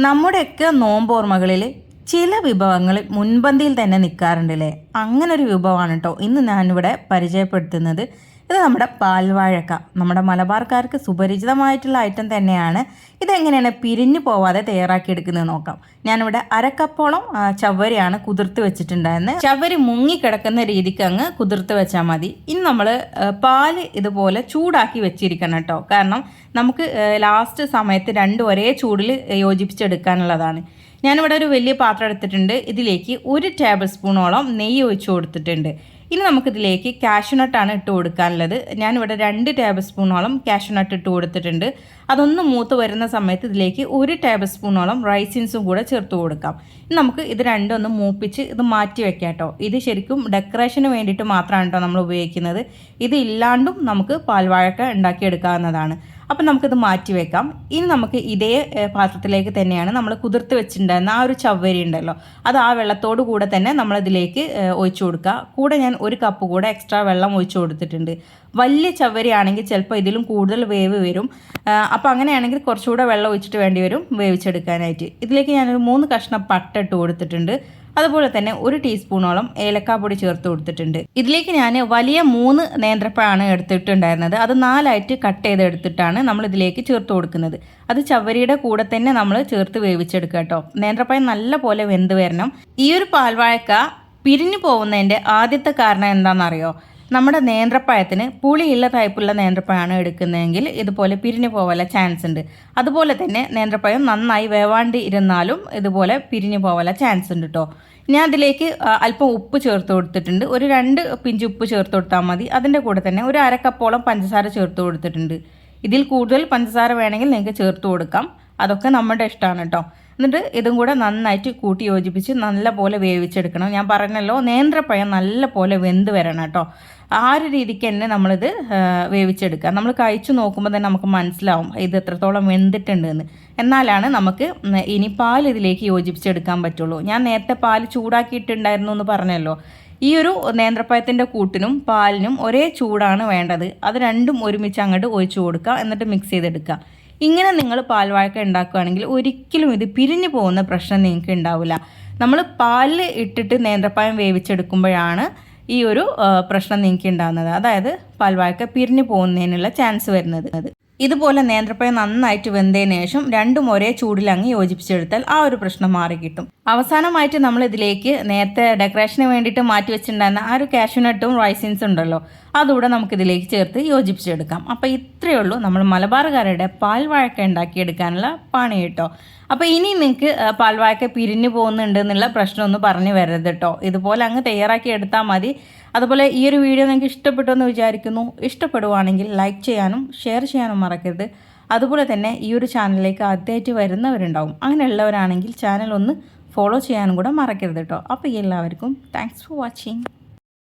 നമ്മുടെയൊക്കെ നോമ്പോർമ്മകളിൽ ചില വിഭവങ്ങൾ മുൻപന്തിയിൽ തന്നെ നിൽക്കാറുണ്ടല്ലേ അങ്ങനൊരു വിഭവമാണ് കേട്ടോ ഇന്ന് ഞാനിവിടെ പരിചയപ്പെടുത്തുന്നത് ഇത് നമ്മുടെ പാൽവാഴക്ക നമ്മുടെ മലബാർക്കാർക്ക് സുപരിചിതമായിട്ടുള്ള ഐറ്റം തന്നെയാണ്. ഇതെങ്ങനെയാണ് പിരിഞ്ഞു പോവാതെ തയ്യാറാക്കിയെടുക്കുന്നത് നോക്കാം. ഞാനിവിടെ അരക്കപ്പോളം ചവരിയാണ് കുതിർത്ത് വെച്ചിട്ടുണ്ടായിരുന്നത് ചവ്വരി മുങ്ങിക്കിടക്കുന്ന രീതിക്ക് അങ്ങ് കുതിർത്ത് വെച്ചാൽ മതി. ഇനി നമ്മൾ പാൽ ഇതുപോലെ ചൂടാക്കി വെച്ചിരിക്കണം കേട്ടോ. കാരണം നമുക്ക് ലാസ്റ്റ് സമയത്ത് രണ്ടും ഒരേ ചൂടിൽ യോജിപ്പിച്ചെടുക്കാനുള്ളതാണ്. ഞാനിവിടെ ഒരു വലിയ പാത്രം എടുത്തിട്ടുണ്ട്. ഇതിലേക്ക് ഒരു ടേബിൾ സ്പൂണോളം നെയ്യ് ഒഴിച്ചു കൊടുത്തിട്ടുണ്ട്. ഇനി നമുക്കിതിലേക്ക് കാഷ്യൂനട്ടാണ് ഇട്ട് കൊടുക്കാനുള്ളത്. ഞാനിവിടെ രണ്ട് ടേബിൾ സ്പൂണോളം കാഷ്യൂനട്ട് ഇട്ട് കൊടുത്തിട്ടുണ്ട്. അതൊന്ന് മൂത്ത് വരുന്ന സമയത്ത് ഇതിലേക്ക് ഒരു ടേബിൾ സ്പൂണോളം റൈസിൻസും കൂടെ ചേർത്ത് കൊടുക്കാം. ഇനി നമുക്ക് ഇത് രണ്ടും ഒന്ന് മൂപ്പിച്ച് ഇത് മാറ്റി വെക്കാം കേട്ടോ. ഇത് ശരിക്കും ഡെക്കറേഷന് വേണ്ടിയിട്ട് മാത്രമാണ് കേട്ടോ നമ്മൾ ഉപയോഗിക്കുന്നത്. ഇത് ഇല്ലാണ്ടും നമുക്ക് പാൽവാഴക്ക ഉണ്ടാക്കിയെടുക്കാവുന്നതാണ്. അപ്പം നമുക്കിത് മാറ്റി വെക്കാം. ഇനി നമുക്ക് ഇതേ പാത്രത്തിലേക്ക് തന്നെയാണ് നമ്മൾ കുതിർത്ത് വെച്ചിട്ടുണ്ടായിരുന്ന ആ ഒരു ചവ്വരി ഉണ്ടല്ലോ. അത് ആ വെള്ളത്തോട് കൂടെ തന്നെ നമ്മളിതിലേക്ക് ഒഴിച്ചു കൊടുക്കുക. കൂടെ ഞാൻ ഒരു കപ്പ് കൂടെ എക്സ്ട്രാ വെള്ളം ഒഴിച്ചു കൊടുത്തിട്ടുണ്ട്. വലിയ ചവ്വരിയാണെങ്കിൽ ചിലപ്പോൾ ഇതിലും കൂടുതൽ വേവ് വരും. അപ്പോൾ അങ്ങനെയാണെങ്കിൽ കുറച്ചുകൂടെ വെള്ളം ഒഴിച്ചിട്ട് വേണ്ടി വരും വേവിച്ചെടുക്കാനായിട്ട്. ഇതിലേക്ക് ഞാനൊരു മൂന്ന് കഷ്ണം പട്ട ഇട്ട് കൊടുത്തിട്ടുണ്ട്. അതുപോലെ തന്നെ ഒരു ടീസ്പൂണോളം ഏലക്കാ പൊടി ചേർത്ത് കൊടുത്തിട്ടുണ്ട്. ഇതിലേക്ക് ഞാൻ വലിയ മൂന്ന് നേന്ത്രപ്പഴമാണ് എടുത്തിട്ടുണ്ടായിരുന്നത്. അത് നാലായിട്ട് കട്ട് ചെയ്ത് എടുത്തിട്ടാണ് നമ്മൾ ഇതിലേക്ക് ചേർത്ത് കൊടുക്കുന്നത്. അത് ചവരിയുടെ കൂടെ തന്നെ നമ്മൾ ചേർത്ത് വേവിച്ചെടുക്കുക കേട്ടോ. നേന്ത്രപ്പഴം നല്ല പോലെ വെന്ത് വരണം. ഈ ഒരു പാൽവാഴക്ക പിരിഞ്ഞു പോകുന്നതിന്റെ ആദ്യത്തെ കാരണം എന്താണെന്നറിയോ? നമ്മുടെ നേന്ത്രപ്പഴത്തിന് പുളിയുള്ള ടൈപ്പുള്ള നേന്ത്രപ്പഴമാണ് എടുക്കുന്നതെങ്കിൽ ഇതുപോലെ പിരിഞ്ഞു പോവാൻ ചാൻസ് ഉണ്ട്. അതുപോലെ തന്നെ നേന്ത്രപ്പഴം നന്നായി വേവാണ്ട് ഇരുന്നാലും ഇതുപോലെ പിരിഞ്ഞു പോവാൻ ചാൻസ് ഉണ്ട് കേട്ടോ ഞാൻ അതിലേക്ക് അല്പം ഉപ്പ് ചേർത്ത് കൊടുത്തിട്ടുണ്ട്. ഒരു രണ്ട് പിഞ്ച് ഉപ്പ് ചേർത്ത് കൊടുത്താൽ മതി. അതിന്റെ കൂടെ തന്നെ ഒരു അരക്കപ്പോളം പഞ്ചസാര ചേർത്ത് കൊടുത്തിട്ടുണ്ട്. ഇതിൽ കൂടുതൽ പഞ്ചസാര വേണമെങ്കിൽ നിങ്ങൾക്ക് ചേർത്ത് കൊടുക്കാം. അതൊക്കെ നമ്മുടെ ഇഷ്ടമാണ് കേട്ടോ എന്നിട്ട് ഇതും കൂടെ നന്നായിട്ട് കൂട്ടി യോജിപ്പിച്ച് നല്ല പോലെ വേവിച്ചെടുക്കണം. ഞാൻ പറഞ്ഞല്ലോ നേന്ത്രപ്പഴം നല്ല പോലെ വെന്ത് വരണം കേട്ടോ ആ ഒരു രീതിക്ക് തന്നെ നമ്മളിത് വേവിച്ചെടുക്കുക. നമ്മൾ കഴിച്ചു നോക്കുമ്പോൾ തന്നെ നമുക്ക് മനസ്സിലാവും ഇത് എത്രത്തോളം വെന്തിട്ടുണ്ട് എന്ന് എന്നാലാണ് നമുക്ക് ഇനി പാൽ ഇതിലേക്ക് യോജിപ്പിച്ചെടുക്കാൻ പറ്റുള്ളൂ. ഞാൻ നേരത്തെ പാൽ ചൂടാക്കിയിട്ടുണ്ടായിരുന്നു എന്ന് പറഞ്ഞല്ലോ. ഈ ഒരു നേന്ത്രപ്പഴത്തിന്റെ കൂട്ടിനും പാലിനും ഒരേ ചൂടാണ് വേണ്ടത്. അത് രണ്ടും ഒരുമിച്ച് അങ്ങോട്ട് ഒഴിച്ചു കൊടുക്കുക എന്നിട്ട് മിക്സ് ചെയ്തെടുക്കുക. ഇങ്ങനെ നിങ്ങൾ പാൽവാഴക്ക ഉണ്ടാക്കുകയാണെങ്കിൽ ഒരിക്കലും ഇത് പിരിഞ്ഞു പോകുന്ന പ്രശ്നം നിങ്ങൾക്ക് ഉണ്ടാവില്ല. നമ്മൾ പാലിൽ ഇട്ടിട്ട് നേന്ത്രപ്പായം വേവിച്ചെടുക്കുമ്പോഴാണ് ഈ ഒരു പ്രശ്നം നിങ്ങൾക്ക് ഉണ്ടാകുന്നത്. അതായത് പാൽവാഴക്ക പിരിഞ്ഞു പോകുന്നതിനുള്ള ചാൻസ് വരുന്നത്. ഇതുപോലെ നേന്ത്രപ്പഴം നന്നായിട്ട് വെന്തതിന് ശേഷം രണ്ടും ഒരേ ചൂടിൽ അങ്ങ് യോജിപ്പിച്ചെടുത്താൽ ആ ഒരു പ്രശ്നം മാറി കിട്ടും. അവസാനമായിട്ട് നമ്മൾ ഇതിലേക്ക് നേരത്തെ ഡെക്കറേഷന് വേണ്ടിയിട്ട് മാറ്റി വെച്ചിട്ടുണ്ടായിരുന്ന ആ ഒരു കാഷ്യൂനട്ടും റൈസിൻസും ഉണ്ടല്ലോ അതുകൂടെ നമുക്കിതിലേക്ക് ചേർത്ത് യോജിപ്പിച്ചെടുക്കാം. അപ്പോൾ ഇത്രയേ ഉള്ളൂ. നമ്മൾ മലബാറുകാരുടെ പാൽ വാഴക്ക ഉണ്ടാക്കിയെടുക്കാനുള്ള പണി കേട്ടോ അപ്പോൾ ഇനി നിങ്ങൾക്ക് പാൽവാഴക്ക പിരിഞ്ഞു പോകുന്നുണ്ട് എന്നുള്ള പ്രശ്നമൊന്നും പറഞ്ഞു വരരുത് കേട്ടോ ഇതുപോലെ അങ്ങ് തയ്യാറാക്കി എടുത്താൽ മതി. അതുപോലെ ഈ ഒരു വീഡിയോ നിങ്ങൾക്ക് ഇഷ്ടപ്പെട്ടു എന്ന് വിചാരിക്കുന്നു. ഇഷ്ടപ്പെടുവാണെങ്കിൽ ലൈക്ക് ചെയ്യാനും ഷെയർ ചെയ്യാനും മറക്കരുത്. അതുപോലെ തന്നെ ഈ ഒരു ചാനലിലേക്ക് ആദ്യമായിട്ട് വരുന്നവരുണ്ടാവും. അങ്ങനെയുള്ളവരാണെങ്കിൽ ചാനൽ ഒന്ന് ഫോളോ ചെയ്യാനും കൂടെ മറക്കരുത് കേട്ടോ അപ്പോൾ എല്ലാവർക്കും താങ്ക്സ് ഫോർ വാച്ചിങ്